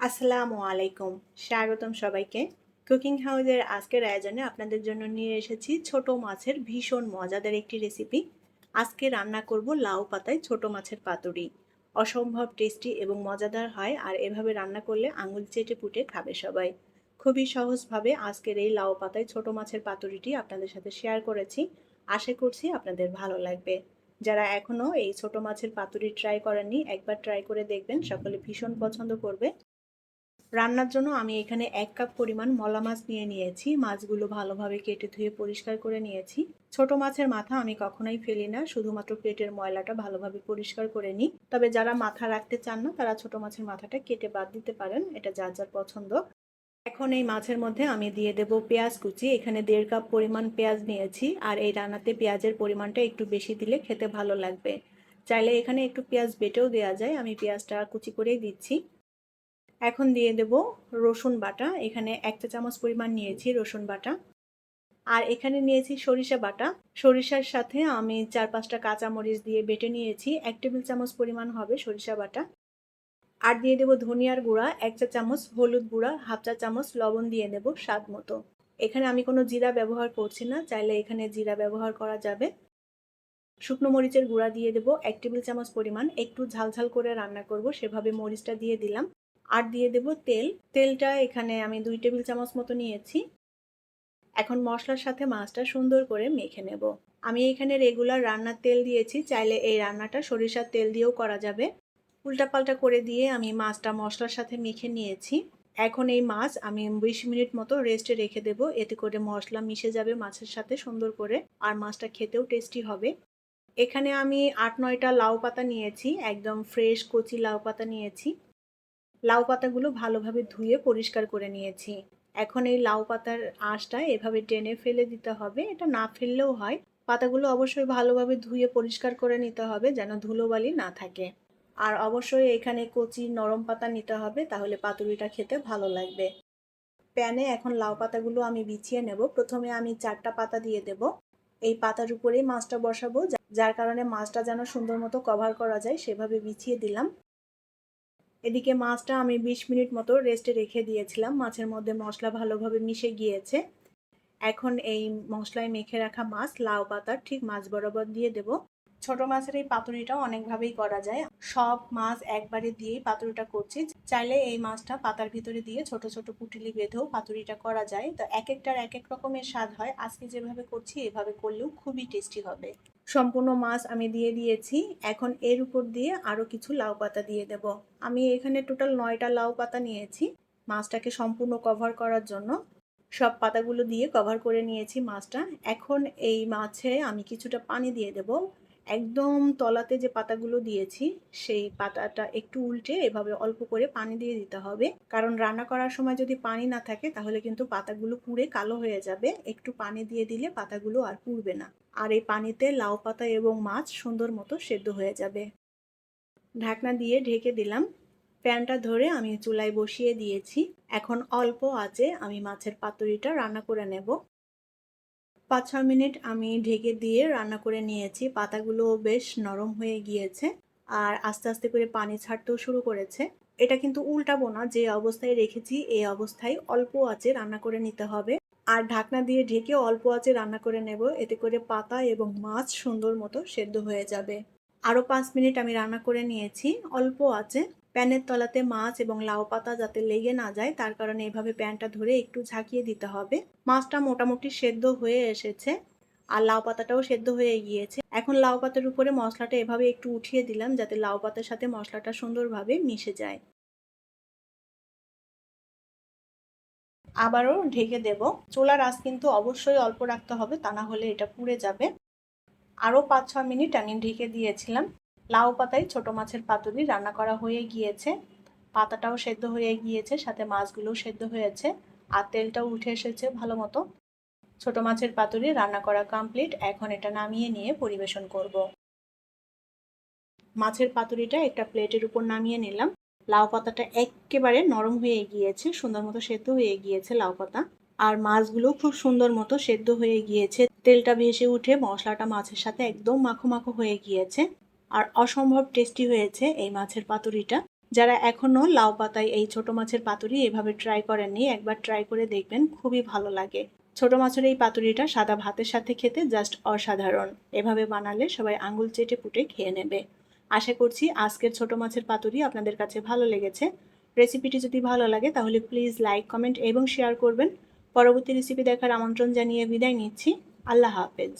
আসসালামু আলাইকুম। স্বাগতম সবাইকে। কুকিং হাউসের আজকের আয়োজনে আপনাদের জন্য নিয়ে এসেছি ছোট মাছের ভীষণ মজাদার একটি রেসিপি। আজকে রান্না করব লাউ পাতায় ছোট মাছের পাতুরি। অসম্ভব টেস্টি এবং মজাদার হয় আর এভাবে রান্না করলে আঙুল চেটে পুটে খাবে সবাই। খুবই সহজভাবে আজকের এই লাউ পাতায় ছোট মাছের পাতুরিটি আপনাদের সাথে শেয়ার করেছি। আশা করছি আপনাদের ভালো লাগবে। যারা এখনও এই ছোট মাছের পাতুরি ট্রাই করেননি, একবার ট্রাই করে দেখবেন, সকলে ভীষণ পছন্দ করবে। রান্নার জন্য আমি এখানে এক কাপ পরিমাণ মলা মাছ নিয়ে নিয়েছি। মাছগুলো ভালোভাবে কেটে ধুয়ে পরিষ্কার করে নিয়েছি। ছোট মাছের মাথা আমি কখনোই ফেলি না, শুধুমাত্র পেটের ময়লাটা ভালোভাবে পরিষ্কার করে নিই। তবে যারা মাথা রাখতে চান না, তারা ছোট মাছের মাথাটা কেটে বাদ দিতে পারেন, এটা যার যার পছন্দ। এখন এই মাছের মধ্যে আমি দিয়ে দেব পেঁয়াজ কুচি। এখানে দেড় কাপ পরিমাণ পেঁয়াজ নিয়েছি, আর এই রান্নাতে পেঁয়াজের পরিমাণটা একটু বেশি দিলে খেতে ভালো লাগবে। চাইলে এখানে একটু পেঁয়াজ বেটেও দেওয়া যায়। আমি পেঁয়াজটা কুচি করেই দিচ্ছি। এখন দিয়ে দেব রসুন বাটা। এখানে এক চা চামচ পরিমাণ নিয়েছি রসুন বাটা। আর এখানে নিয়েছি সরিষা বাটা। সরিষার সাথে আমি চার পাঁচটা কাঁচা মরিচ দিয়ে বেটে নিয়েছি। এক টেবিল চামচ পরিমাণ হবে সরিষা বাটা। আর দিয়ে দেব ধনিয়ার গুঁড়া, এক চা চামচ হলুদ গুঁড়া, হাফ চা চামচ লবণ দিয়ে দেব স্বাদ মতো। এখানে আমি কোনো জিরা ব্যবহার করছি না, চাইলে এখানে জিরা ব্যবহার করা যাবে। শুকনো মরিচের গুঁড়া দিয়ে দেব, এক টেবিল চামচ পরিমাণ। একটু ঝালঝাল করে রান্না করব, সেভাবে মরিচটা দিয়ে দিলাম। আর দিয়ে দেব তেল। তেলটা এখানে আমি দুই টেবিল চামচ মতো নিয়েছি। এখন মশলার সাথে মাছটা সুন্দর করে মেখে নেব। আমি এখানে রেগুলার রান্নার তেল দিয়েছি, চাইলে এই রান্নাটা সরিষার তেল দিয়েও করা যাবে। উল্টাপাল্টা করে দিয়ে আমি মাছটা মশলার সাথে মেখে নিয়েছি। এখন এই মাছ আমি বিশ মিনিট মতো রেস্টে রেখে দেব। এতে করে মশলা মিশে যাবে মাছের সাথে সুন্দর করে, আর মাছটা খেতেও টেস্টি হবে। এখানে আমি আট নয়টা লাউ পাতা নিয়েছি, একদম ফ্রেশ কচি লাউ পাতা নিয়েছি। লাউ পাতাগুলো ভালোভাবে ধুয়ে পরিষ্কার করে নিয়েছি। এখন এই লাউ পাতার আঁশটা এভাবে টেনে ফেলে দিতে হবে। এটা না ফেললেও হয়। পাতাগুলো অবশ্যই ভালোভাবে ধুয়ে পরিষ্কার করে নিতে হবে যেন ধুলোবালি না থাকে। আর অবশ্যই এখানে কচি নরম পাতা নিতে হবে, তাহলে পাতুরিটা খেতে ভালো লাগবে। প্যানে এখন লাউ পাতাগুলো আমি বিছিয়ে নেব। প্রথমে আমি চারটা পাতা দিয়ে দেব। এই পাতার উপরেই মাছটা বসাবো যার কারণে মাছটা যেন সুন্দর মতো কভার করা যায়, সেভাবে বিছিয়ে দিলাম। এদিকে মাছটা আমি ২০ মিনিট মতো রেস্টে রেখে দিয়েছিলাম। মাছের মধ্যে মশলা ভালোভাবে মিশে গিয়েছে। এখন এই মশলায় মেখে রাখা মাছ, লাউ পাতার ঠিক মাছ বরাবর দিয়ে দেব। ছোট মাছের এই পাতুরিটাও অনেকভাবেই করা যায়। সব মাছ একবারে দিয়েই পাতুরিটা করছি। চাইলে এই মাছটা পাতার ভিতরে দিয়ে ছোট ছোট পুটুলি বেঁধেও পাতুরিটা করা যায়। তো এক একটার এক এক রকমের স্বাদ হয়। আজকে যেভাবে করছি, এভাবে করলেও খুবই টেস্টি হবে। সম্পূর্ণ মাছ আমি দিয়ে দিয়েছি। এখন এর উপর দিয়ে আরও কিছু লাউ পাতা দিয়ে দেব। আমি এখানে টোটাল নয়টা লাউ পাতা নিয়েছি মাছটাকে সম্পূর্ণ কভার করার জন্য। সব পাতাগুলো দিয়ে কভার করে নিয়েছি মাছটা। এখন এই মাছে আমি কিছুটা পানি দিয়ে দেব। একদম তলাতে যে পাতাগুলো দিয়েছি, সেই পাতাটা একটু উল্টে এভাবে অল্প করে পানি দিয়ে দিতে হবে। কারণ রান্না করার সময় যদি পানি না থাকে, তাহলে কিন্তু পাতাগুলো পুড়ে কালো হয়ে যাবে। একটু পানি দিয়ে দিলে পাতাগুলো আর পুড়বে না। আর এই পানিতে লাউ পাতা এবং মাছ সুন্দর মতো সেদ্ধ হয়ে যাবে। ঢাকনা দিয়ে ঢেকে দিলাম। প্যানটা ধরে আমি চুলায় বসিয়ে দিয়েছি। এখন অল্প আঁচে আমি মাছের পাতুরিটা রান্না করে নেব। পাঁচ ছ মিনিট আমি ঢেকে দিয়ে রান্না করে নিয়েছি। পাতাগুলো বেশ নরম হয়ে গিয়েছে আর আস্তে আস্তে করে পানি ছাড়তেও শুরু করেছে। এটা কিন্তু উল্টাবো না, যে অবস্থায় রেখেছি এই অবস্থায় অল্প আঁচে রান্না করে নিতে হবে। আর ঢাকনা দিয়ে ঢেকে অল্প আঁচে রান্না করে নেব, এতে করে পাতা এবং মাছ সুন্দর মতো সেদ্ধ হয়ে যাবে। আরও পাঁচ মিনিট আমি রান্না করে নিয়েছি। অল্প আঁচে প্যানের তলাতে মাছ এবং লাউ পাতা যাতে লেগে না যায়, তার কারণে এভাবে প্যানটা ধরে একটু ঝাঁকিয়ে দিতে হবে। মাছটা মোটামুটি সেদ্ধ হয়ে এসেছে আর লাউ পাতাটাও সেদ্ধ হয়ে গিয়েছে। এখন লাউ পাতার উপরে মশলাটা এভাবে একটু উঠিয়ে দিলাম যাতে লাউ পাতার সাথে মশলাটা সুন্দরভাবে মিশে যায়। আবারও ঢেকে দেব। চুলার আঁচ কিন্তু অবশ্যই অল্প রাখতে হবে, তা না হলে এটা পুড়ে যাবে। আরও পাঁচ ছ মিনিট আমি ঢেকে দিয়েছিলাম। লাউ পাতায় ছোট মাছের পাতুরি রান্না করা হয়ে গিয়েছে। পাতাটাও সেদ্ধ হয়ে গিয়েছে, সাথে মাছগুলোও সেদ্ধ হয়েছে আর তেলটাও উঠে এসেছে ভালো মতো। ছোট মাছের পাতুরি রান্না করা কমপ্লিট এখন এটা নামিয়ে নিয়ে পরিবেশন করব। মাছের পাতুরিটা একটা প্লেটের উপর নামিয়ে নিলাম। লাউ পাতাটা একেবারে নরম হয়ে গিয়েছে, সুন্দর মতো সেদ্ধ হয়ে গিয়েছে লাউ পাতা। আর মাছগুলো খুব সুন্দর মতো সেদ্ধ হয়ে গিয়েছে। তেলটা ভেসে উঠে মশলাটা মাছের সাথে একদম মাখো মাখো হয়ে গিয়েছে। আর অসম্ভব টেস্টি হয়েছে এই মাছের পাতুরিটা। যারা এখনও লাউ পাতায় এই ছোট মাছের পাতুরি এভাবে ট্রাই করেননি, একবার ট্রাই করে দেখবেন, খুবই ভালো লাগে। ছোট মাছের এই পাতুরিটা সাদা ভাতের সাথে খেতে জাস্ট অসাধারণ। এভাবে বানালে সবাই আঙুল চেটে পুটে খেয়ে নেবে। আশা করছি আজকের ছোট মাছের পাতুরি আপনাদের কাছে ভালো লেগেছে। রেসিপিটি যদি ভালো লাগে তাহলে প্লিজ লাইক কমেন্ট এবং শেয়ার করবেন। পরবর্তী রেসিপি দেখার আমন্ত্রণ জানিয়ে বিদায় নিচ্ছি। আল্লাহ হাফেজ।